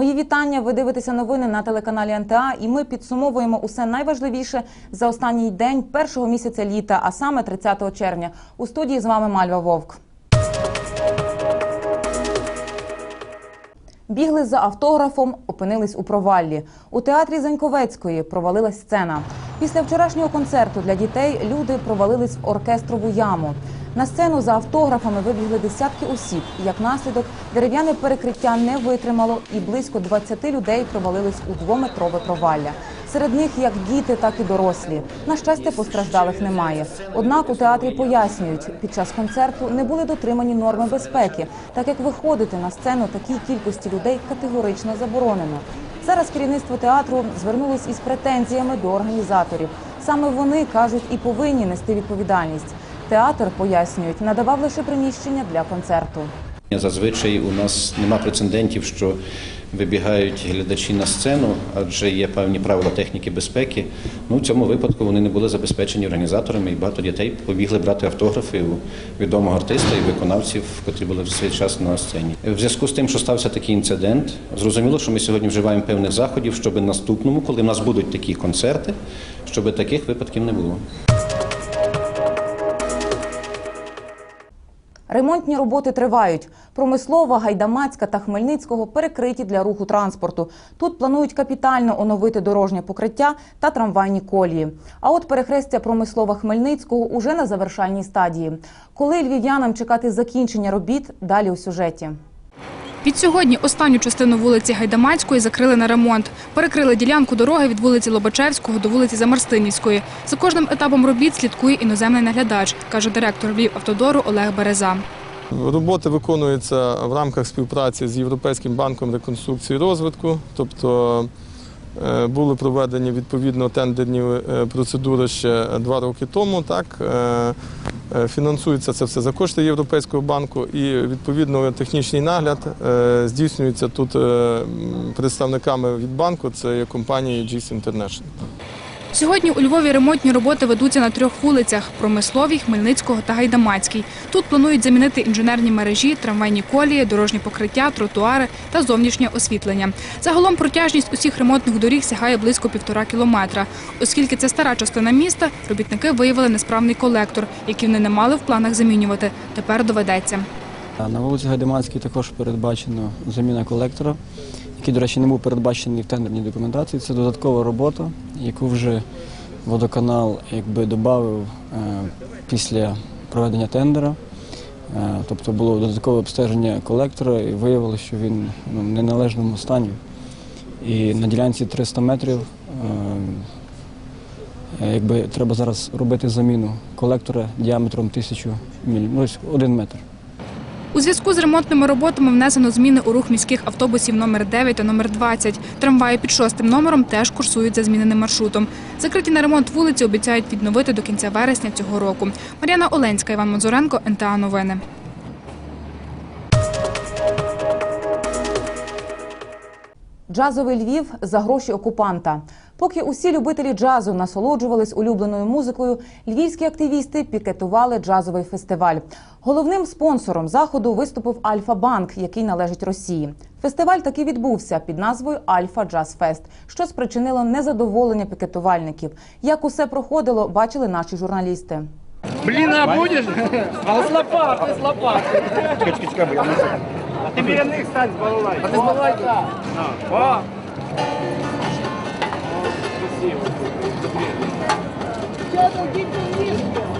Мої вітання. Ви дивитеся новини на телеканалі НТА, і ми підсумовуємо усе найважливіше за останній день першого місяця літа, а саме 30 червня. У студії з вами Мальва Вовк. Бігли за автографом, опинились у проваллі. У театрі Заньковецької провалилась сцена. Після вчорашнього концерту для дітей люди провалились в оркестрову яму. На сцену за автографами вибігли десятки осіб. Як наслідок, дерев'яне перекриття не витримало, і близько 20 людей провалились у двометрове провалля. Серед них як діти, так і дорослі. На щастя, постраждалих немає. Однак у театрі пояснюють, під час концерту не були дотримані норми безпеки, так як виходити на сцену такій кількості людей категорично заборонено. Зараз керівництво театру звернулось із претензіями до організаторів. Саме вони кажуть і повинні нести відповідальність. Театр пояснюють, надавав лише приміщення для концерту. Зазвичай у нас нема прецедентів, що вибігають глядачі на сцену, адже є певні правила техніки безпеки. Ну, в цьому випадку вони не були забезпечені організаторами, і багато дітей побігли брати автографи у відомого артиста і виконавців, котрі були в свій час на сцені. В зв'язку з тим, що стався такий інцидент, зрозуміло, що ми сьогодні вживаємо певних заходів, щоб наступному, коли в нас будуть такі концерти, щоб таких випадків не було. Ремонтні роботи тривають. Промислова, Гайдамацька та Хмельницького перекриті для руху транспорту. Тут планують капітально оновити дорожнє покриття та трамвайні колії. А от перехрестя промислова Хмельницького уже на завершальній стадії. Коли львів'янам чекати закінчення робіт, далі у сюжеті. Відсьогодні останню частину вулиці Гайдамацької закрили на ремонт. Перекрили ділянку дороги від вулиці Лобачевського до вулиці Замарстинівської. За кожним етапом робіт слідкує іноземний наглядач, каже директор Львівавтодору Олег Береза. Роботи виконуються в рамках співпраці з Європейським банком реконструкції і розвитку, тобто були проведені відповідно тендерні е, процедури ще два роки тому. Так Е, е, фінансується це все за кошти Європейського банку, і відповідно технічний нагляд е, здійснюється тут е, представниками від банку. Це є компанія GIS International. Сьогодні у Львові ремонтні роботи ведуться на трьох вулицях – Промисловій, Хмельницького та Гайдамацькій. Тут планують замінити інженерні мережі, трамвайні колії, дорожні покриття, тротуари та зовнішнє освітлення. Загалом протяжність усіх ремонтних доріг сягає близько півтора кілометра. Оскільки це стара частина міста, робітники виявили несправний колектор, який вони не мали в планах замінювати. Тепер доведеться. На вулиці Гайдамацькій також передбачено заміна колектора, який, до речі, не був передбачений в тендерній документації. Це додаткова робота, яку вже водоканал якби додав після проведення тендера. Е, Тобто було додаткове обстеження колектора і виявилося, що він ну, в неналежному стані. І на ділянці 300 метрів е, якби, треба зараз робити заміну колектора діаметром 1000 міль, ну, один метр. У зв'язку з ремонтними роботами внесено зміни у рух міських автобусів номер 9 та номер 20. Трамваї під шостим номером теж курсують за зміненим маршрутом. Закриті на ремонт вулиці обіцяють відновити до кінця вересня цього року. Мар'яна Оленська, Іван Мазуренко, НТА Новини. Джазовий Львів за гроші окупанта. Поки усі любителі джазу насолоджувались улюбленою музикою, львівські активісти пікетували джазовий фестиваль. Головним спонсором заходу виступив Альфа Банк, який належить Росії. Фестиваль таки відбувся під назвою Альфа Джаз Фест, що спричинило незадоволення пікетувальників. Як усе проходило, бачили наші журналісти. Блин, а будешь? А с лопатой, с лопатой. А ты перед них стань с балалайкой. А ты с балалайкой? О!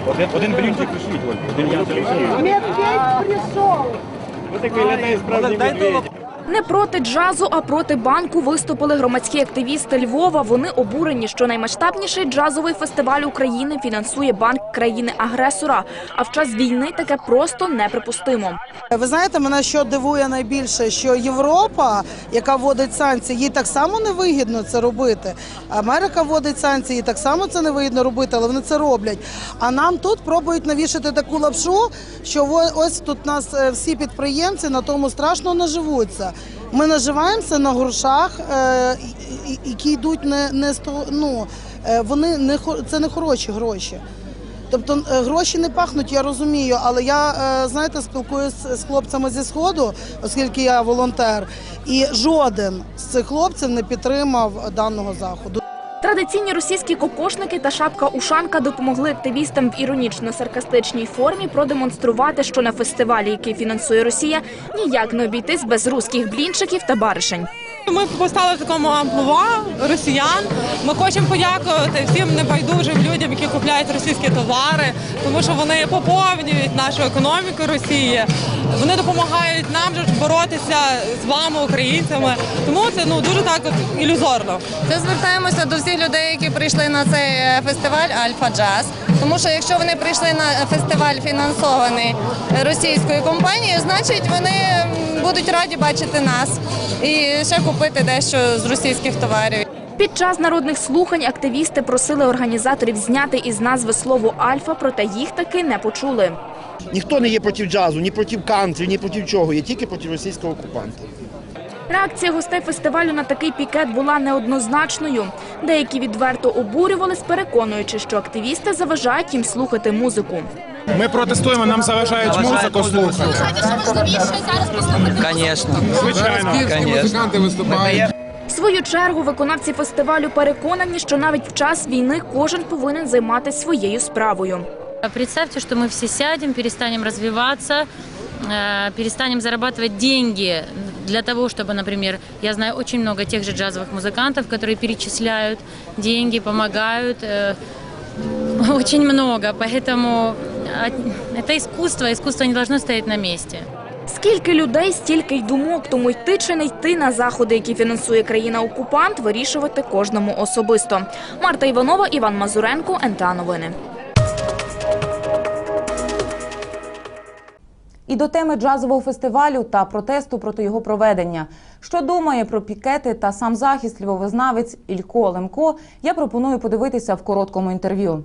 Один, один блінчик лишіть, Оль. Один блінчик лишіть. Медведь прийшов. Ви такий літає справді медведь. Не проти джазу, а проти банку виступили громадські активісти Львова. Вони обурені, що наймасштабніший джазовий фестиваль України фінансує банк країни-агресора. А в час війни таке просто неприпустимо. Ви знаєте, мене що дивує найбільше, що Європа, яка вводить санкції, їй так само не вигідно це робити. Америка вводить санкції, їй так само це не вигідно робити, але вони це роблять. А нам тут пробують навішати таку лапшу, що ось тут нас е, всі підприємці на тому страшно наживуться. Ми наживаємося на грошах, е, які йдуть не, не ну, е, вони не це не хороші гроші. Тобто е, гроші не пахнуть, я розумію, але я знаєте, спілкуюся з хлопцями зі сходу, оскільки я волонтер, і жоден з цих хлопців не підтримав даного заходу. Традиційні російські кокошники та шапка-ушанка допомогли активістам в іронічно-саркастичній формі продемонструвати, що на фестивалі, який фінансує Росія, ніяк не обійтись без руських блінчиків та баришень. Ми постали в такому амплуа росіян. Ми хочемо подякувати всім небайдужим людям, які купляють російські товари, тому що вони поповнюють нашу економіку Росії. Вони допомагають нам же боротися з вами, українцями. Тому це ну дуже так ілюзорно. Це звертаємося до всіх людей, які прийшли на цей е, фестиваль Альфа Джаз. Тому що якщо вони прийшли на фестиваль фінансований російською компанією, значить вони будуть раді бачити нас і ще купити дещо з російських товарів. Під час народних слухань активісти просили організаторів зняти із назви слово Альфа, проте їх таки не почули. Ніхто не є проти джазу, ні проти кантрі, ні проти чого, є тільки проти російського окупанта. Реакція гостей фестивалю на такий пікет була неоднозначною. Деякі відверто обурювались, переконуючи, що активісти заважають їм слухати музику. Ми протестуємо, нам заважають музику слухати. Звичайно. В свою чергу виконавці фестивалю переконані, що навіть в час війни кожен повинен займатися своєю справою. Представьте, что мы все сядем, перестанем развиваться, э, перестанем зарабатывать деньги для того, чтобы, например, я знаю очень много тех же джазовых музыкантов, которые перечисляют деньги, помогают, э, очень много, поэтому э, это искусство, искусство не должно стоять на месте. Скільки людей, стільки й думок, тому йти чи не йти на заходи, які фінансує країна-окупант, вирішувати кожному особисто. Марта Іванова, Іван Мазуренко, НТА Новини. І до теми джазового фестивалю та протесту проти його проведення. Що думає про пікети та сам захист львовознавець Ілько Лемко, я пропоную подивитися в короткому інтерв'ю.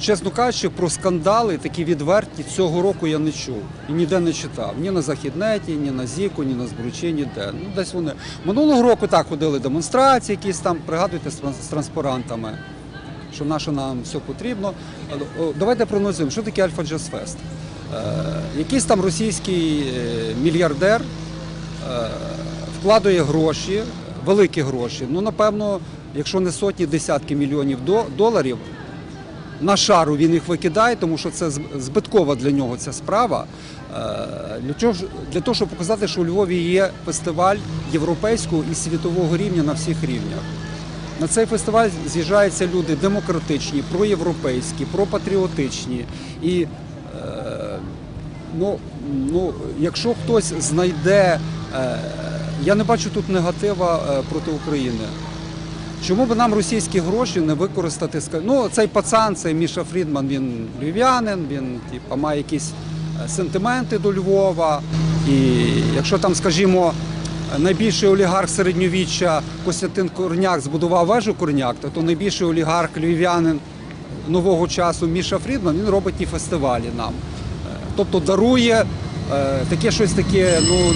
Чесно кажучи, про скандали такі відверті цього року я не чув і ніде не читав. Ні на Західнеті, ні на Зіку, ні на Збручі, ніде. Ну, десь вони. Минулого року так ходили демонстрації, якісь там, пригадуйте, з транс- що наше нам все потрібно. Давайте проаналізуємо, що таке Альфа Джаз Фест. Якийсь там російський е, мільярдер е, вкладує гроші, великі гроші. Ну, напевно, якщо не сотні, десятки мільйонів доларів на шару він їх викидає, тому що це збиткова для нього ця справа. Е, для того, щоб показати, що у Львові є фестиваль європейського і світового рівня на всіх рівнях. На цей фестиваль з'їжджаються люди демократичні, проєвропейські, пропатріотичні. І е, ну, ну, якщо хтось знайде, е, я не бачу тут негатива е, проти України. Чому б нам російські гроші не використати? Ну, цей пацан, цей Міша Фрідман, він львів'янин, він типу, має якісь сентименти до Львова. І якщо там, скажімо, найбільший олігарх середньовіччя Костянтин Корняк збудував вежу Корняк, то, найбільший олігарх львів'янин нового часу Міша Фрідман, він робить ті фестивалі нам. Е, Тобто дарує е, таке щось таке, ну,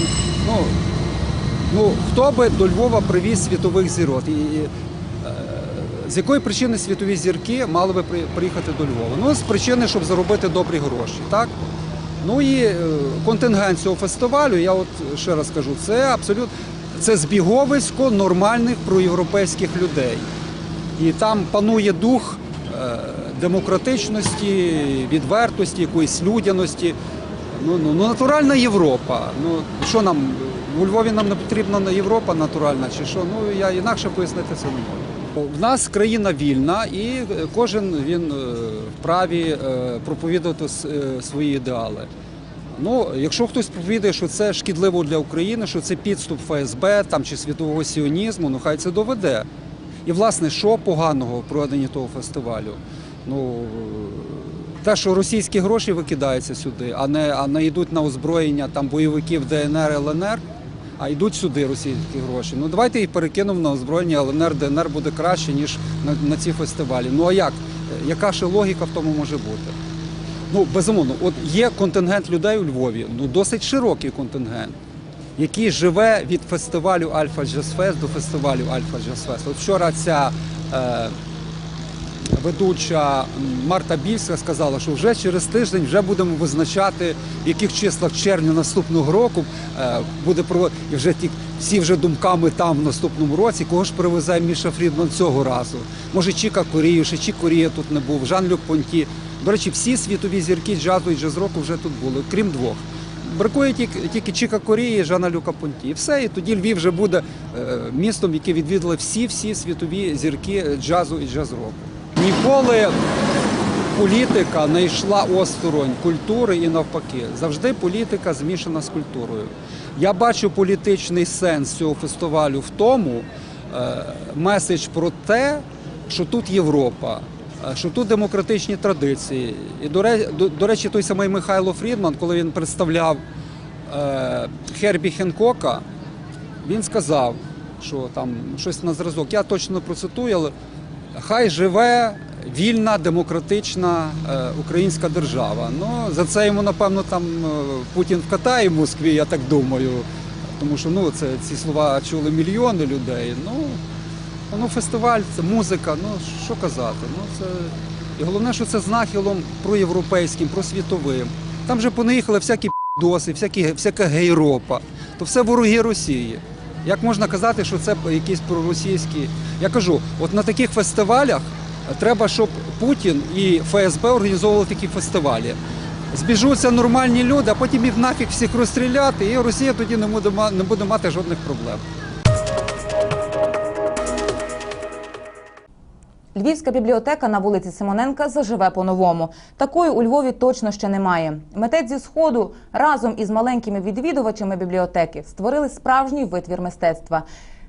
ну, Ну, хто би до Львова привіз світових зірок? І, е, з якої причини світові зірки мали би приїхати до Львова? Ну, з причини, щоб заробити добрі гроші, так? Ну і е, контингент цього фестивалю, я от ще раз кажу, це абсолютно це збіговисько нормальних проєвропейських людей. І там панує дух е, демократичності, відвертості, якоїсь людяності. Ну, ну, ну натуральна Європа. Ну що нам у Львові нам не потрібна Європа натуральна, чи що? Ну я інакше пояснити це не можу. В нас країна вільна, і кожен він е, вправі е, проповідувати е, свої ідеали. Ну, якщо хтось проповідує, що це шкідливо для України, що це підступ ФСБ там чи світового сіонізму, ну хай це доведе. І власне, що поганого в проведенні того фестивалю? Ну те, що російські гроші викидаються сюди, а не, а не йдуть на озброєння там бойовиків ДНР, ЛНР, а йдуть сюди російські гроші. Ну давайте їх перекинемо на озброєння ЛНР, ДНР буде краще, ніж на, на ці фестивалі. Ну а як? Яка ще логіка в тому може бути? Ну, безумовно, от є контингент людей у Львові, ну досить широкий контингент, який живе від фестивалю Альфа Джаз Фест до фестивалю Альфа Джаз Фест. От вчора ця е, ведуча Марта Більська сказала, що вже через тиждень вже будемо визначати, в яких числах червня наступного року е, буде проводити. І вже ті всі вже думками там в наступному році. Кого ж привезе Міша Фрідман цього разу? Може, Чіка Корію, ще Чік Корія тут не був, Жан-Люк Понті. До речі, всі світові зірки джазу і джаз-року вже тут були, крім двох. Бракує тільки, тільки Чіка Корії і Жана Люка Понті. І все, і тоді Львів вже буде е, містом, яке відвідали всі-всі світові зірки джазу і джаз-року. Ніколи політика не йшла осторонь культури і навпаки. Завжди політика змішана з культурою. Я бачу політичний сенс цього фестивалю в тому, е, меседж про те, що тут Європа, е, що тут демократичні традиції. І до, ре- до, до речі, той самий Михайло Фрідман, коли він представляв е, Хербі Хенкока, він сказав, що там щось на зразок. Я точно процитую, але хай живе вільна демократична е, українська держава. Ну за це йому напевно там е, Путін вкатає в Москві, я так думаю. Тому що ну це ці слова чули мільйони людей. Ну ну фестиваль, це музика. Ну що казати? Ну це і головне, що це з нахилом проєвропейським, просвітовим. Там же понаїхали всякі доси, всякі всяка гейропа. То все вороги Росії. Як можна казати, що це якісь проросійські? Я кажу, от на таких фестивалях треба, щоб Путін і ФСБ організовували такі фестивалі. Збіжуться нормальні люди, а потім їх нафіг всіх розстріляти, і Росія тоді не буде, мати жодних проблем. Львівська бібліотека на вулиці Симоненка заживе по-новому. Такої у Львові точно ще немає. Митець зі сходу разом із маленькими відвідувачами бібліотеки створили справжній витвір мистецтва.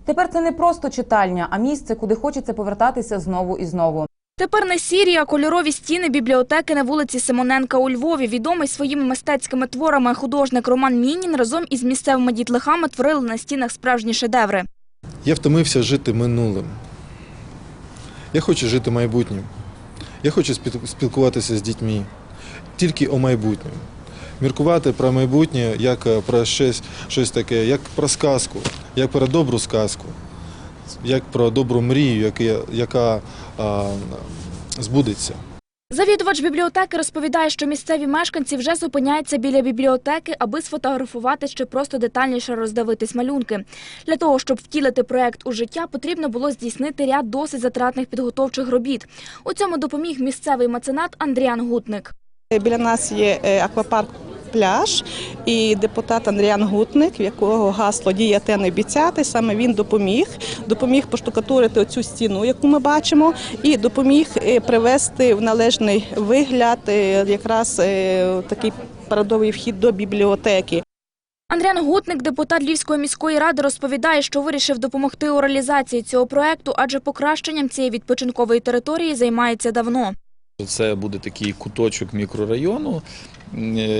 Тепер це не просто читальня, а місце, куди хочеться повертатися знову і знову. Тепер не сірі, а кольорові стіни бібліотеки на вулиці Симоненка у Львові. Відомий своїми мистецькими творами художник Роман Мінін разом із місцевими дітлахами творили на стінах справжні шедеври. Я втомився жити минулим. Я хочу жити майбутнім. Я хочу спілкуватися з дітьми тільки о майбутньому. Міркувати про майбутнє як е, про щось, щось таке, як про сказку, як про добру сказку, як про добру мрію, яка, яка а, збудеться. Завідувач бібліотеки розповідає, що місцеві мешканці вже зупиняються біля бібліотеки, аби сфотографувати чи просто детальніше роздивитись малюнки. Для того, щоб втілити проект у життя, потрібно було здійснити ряд досить затратних підготовчих робіт. У цьому допоміг місцевий меценат Андріан Гутник. Біля нас є е, аквапарк пляж і депутат Андріан Гутник, в якого гасло діяти не обіцяти. Саме він допоміг, допоміг поштукатурити оцю стіну, яку ми бачимо, і допоміг е, привести в належний вигляд е, якраз е, такий парадовий вхід до бібліотеки. Андріан Гутник, депутат Львівської міської ради, розповідає, що вирішив допомогти у реалізації цього проекту, адже покращенням цієї відпочинкової території займається давно. Це буде такий куточок мікрорайону,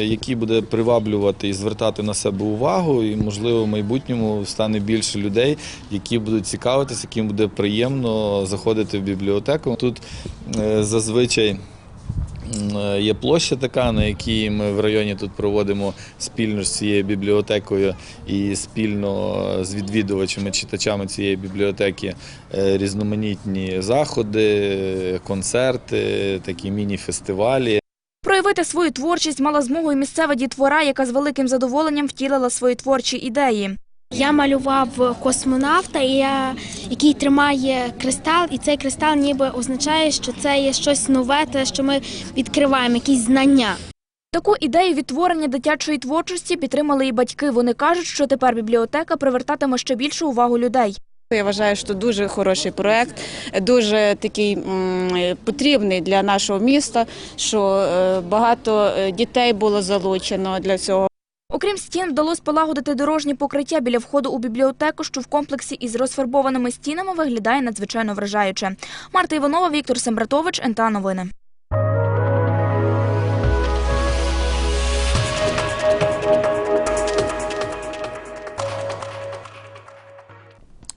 який буде приваблювати і звертати на себе увагу, і, можливо, в майбутньому стане більше людей, які будуть цікавитися, яким буде приємно заходити в бібліотеку. Тут е, зазвичай. Е, Є площа така, на якій ми в районі тут проводимо спільно з цією бібліотекою і спільно з відвідувачами, читачами цієї бібліотеки е, різноманітні заходи, концерти, такі міні-фестивалі. Проявити свою творчість мала змогу і місцева дітвора, яка з великим задоволенням втілила свої творчі ідеї. Я малював космонавта, який тримає кристал, і цей кристал ніби означає, що це є щось нове, те, що ми відкриваємо, якісь знання. Таку ідею відтворення дитячої творчості підтримали і батьки. Вони кажуть, що тепер бібліотека привертатиме ще більшу увагу людей. Я вважаю, що дуже хороший проект, дуже такий потрібний для нашого міста, що е, багато е, дітей було залучено для цього. Окрім стін, вдалося полагодити дорожнє покриття біля входу у бібліотеку, що в комплексі із розфарбованими стінами виглядає надзвичайно вражаюче. Марта Іванова, Віктор Сембратович, НТА Новини.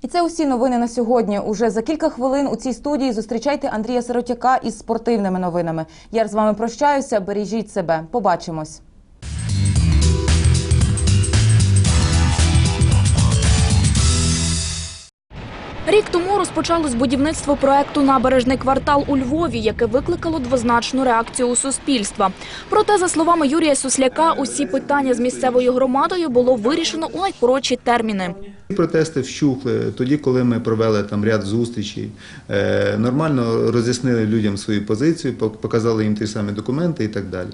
І це усі новини на сьогодні. Уже за кілька хвилин у цій студії зустрічайте Андрія Сиротяка із спортивними новинами. Я з вами прощаюся. Бережіть себе. Побачимось. Рік тому розпочалось будівництво проекту Набережний квартал у Львові, яке викликало двозначну реакцію у суспільства. Проте, за словами Юрія Сусляка, усі питання з місцевою громадою було вирішено у найкоротші терміни. Протести вщухли тоді, коли ми провели там ряд зустрічей, е, нормально роз'яснили людям свою позицію, пок- показали їм ті самі документи і так далі.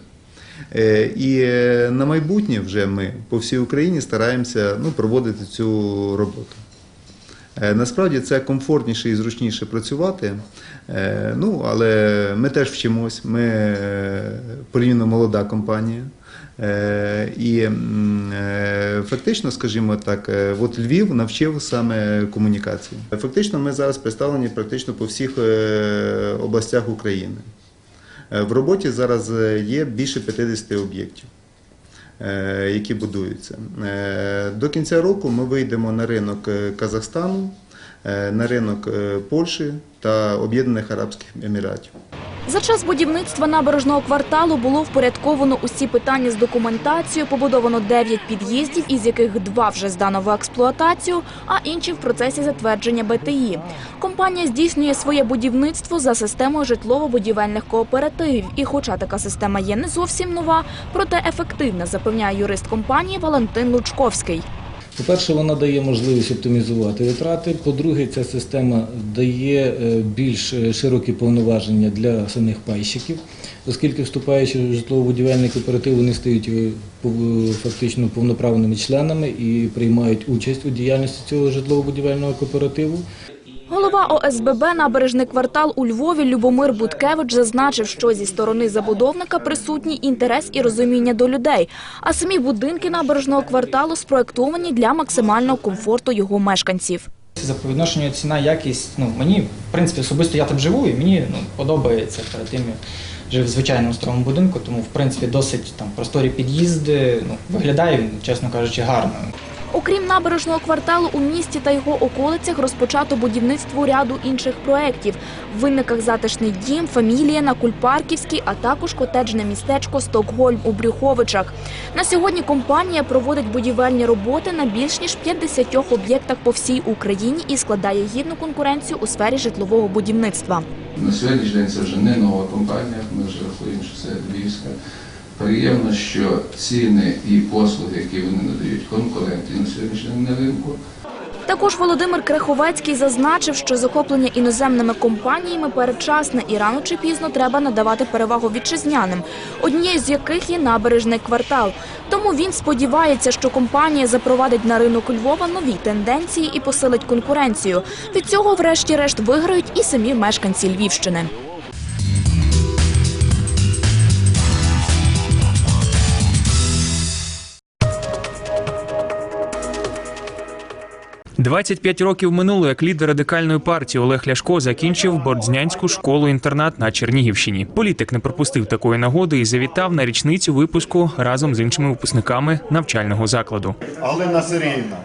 Е, І е, на майбутнє вже ми по всій Україні стараємося ну, проводити цю роботу. Е, Насправді це комфортніше і зручніше працювати. Е, Ну, але ми теж вчимось. Ми е, порівняно молода компанія. І фактично, скажімо так, от Львів навчив саме комунікації. Фактично, ми зараз представлені практично по всіх областях України. В роботі зараз є більше 50 об'єктів які будуються. Е, До кінця року ми вийдемо на ринок е, Казахстану, е, на ринок е, Польщі та Об'єднаних Арабських Еміратів. За час будівництва набережного кварталу було впорядковано усі питання з документацією, побудовано 9 під'їздів, із яких два вже здано в експлуатацію, а інші в процесі затвердження БТІ. Компанія здійснює своє будівництво за системою житлово-будівельних кооперативів. І хоча така система є не зовсім нова, проте ефективна, запевняє юрист компанії Валентин Лучковський. По-перше, вона дає можливість оптимізувати витрати. По-друге, ця система дає е, більш е, широкі повноваження для самих пайщиків, оскільки вступаючи в житлово-будівельний кооператив, вони стають е, фактично повноправними членами і приймають участь у діяльності цього житлово-будівельного кооперативу. Голова ОСББ «Набережний квартал» у Львові Любомир Буткевич зазначив, що зі сторони забудовника присутній інтерес і розуміння до людей, а самі будинки набережного кварталу спроектовані для максимального комфорту його мешканців. За по відношенню ціна, якість, ну мені, в принципі, особисто я там живу, і мені ну, подобається перед тим, жив в звичайному старому будинку, тому в принципі досить там просторі під'їзди. Ну, виглядає він, чесно кажучи, гарно. Окрім набережного кварталу, у місті та його околицях розпочато будівництво ряду інших проєктів. В винниках затишний дім, фамілія на Кульпарківській, а також котеджне містечко Стокгольм у Брюховичах. На сьогодні компанія проводить будівельні роботи на більш ніж 50 об'єктах по всій Україні і складає гідну конкуренцію у сфері житлового будівництва. На сьогоднішній день це вже не нова компанія, ми вже рахуємо, що це львівська. Приємно, що ціни і послуги, які вони надають, конкурентні на сьогоднішній день на ринку. Також Володимир Креховецький зазначив, що захоплення іноземними компаніями передчасне і рано чи пізно треба надавати перевагу вітчизняним, однією з яких є набережний квартал. Тому він сподівається, що компанія запровадить на ринок Львова нові тенденції і посилить конкуренцію. Від цього, врешті-решт, виграють і самі мешканці Львівщини. 25 років минуло, як лідер радикальної партії Олег Ляшко закінчив Бордзнянську школу-інтернат на Чернігівщині. Політик не пропустив такої нагоди і завітав на річницю випуску разом з іншими випускниками навчального закладу. Галина Сергіївна,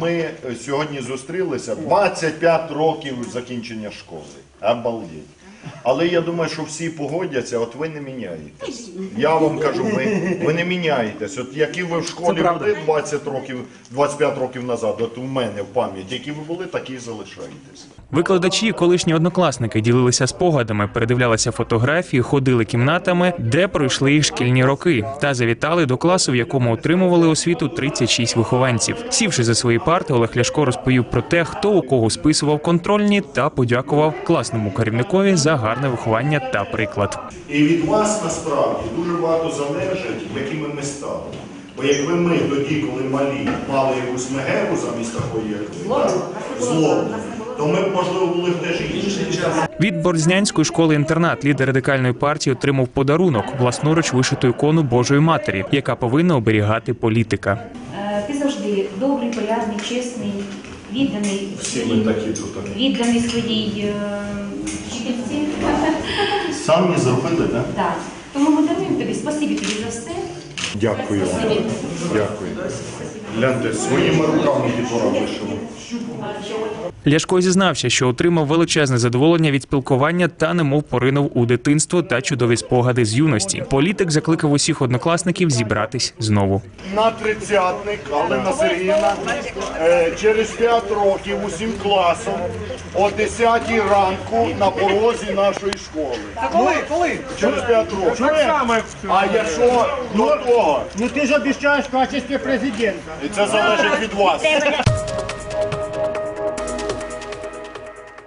ми сьогодні зустрілися 25 років закінчення школи. Обалдеть. Але я думаю, що всі погодяться, от ви не міняєтесь. Я вам кажу, ви, ви не міняєтесь. От які ви в школі були 20 років, 25 років назад, от у мене в пам'яті, які ви були, такі і залишаєтесь. Викладачі, колишні однокласники ділилися спогадами, передивлялися фотографії, ходили кімнатами, де пройшли їх шкільні роки, та завітали до класу, в якому отримували освіту 36 вихованців. Сівши за свої парти, Олег Ляшко розповів про те, хто у кого списував контрольні, та подякував класному керівникові за гарне виховання та приклад. І від вас насправді дуже багато залежить, якими ми стали. Бо якби ми тоді, коли малі, мали якусь мегеру замість такої, як ви, злобу, то ми б, можливо, були б теж інші. Від Борзнянської школи інтернат лідер радикальної партії отримав подарунок власноруч вишиту ікону Божої Матері, яка повинна оберігати політика. Е, Ти завжди добрий, порядний, чесний, відданий, Всі ми такі тут. відданий своїй е, вчительці. Самі зробили, так? Так. Тому ми даруємо тобі, спасибі тобі за все. Дякую вам. Дякую. Гляньте, своїми руками дітвора вишили. Ляшко зізнався, що отримав величезне задоволення від спілкування та немов поринув у дитинство та чудові спогади з юності. Політик закликав усіх однокласників зібратись знову. На тридцятник Галина Сергіївна е, через 5 років усім класом о 10 ранку на порозі нашої школи. Коли? Коли? Через 5 років. Так само, А якщо до того, Ну ти ж обіцяєш в качестві президента. і це залежить від вас.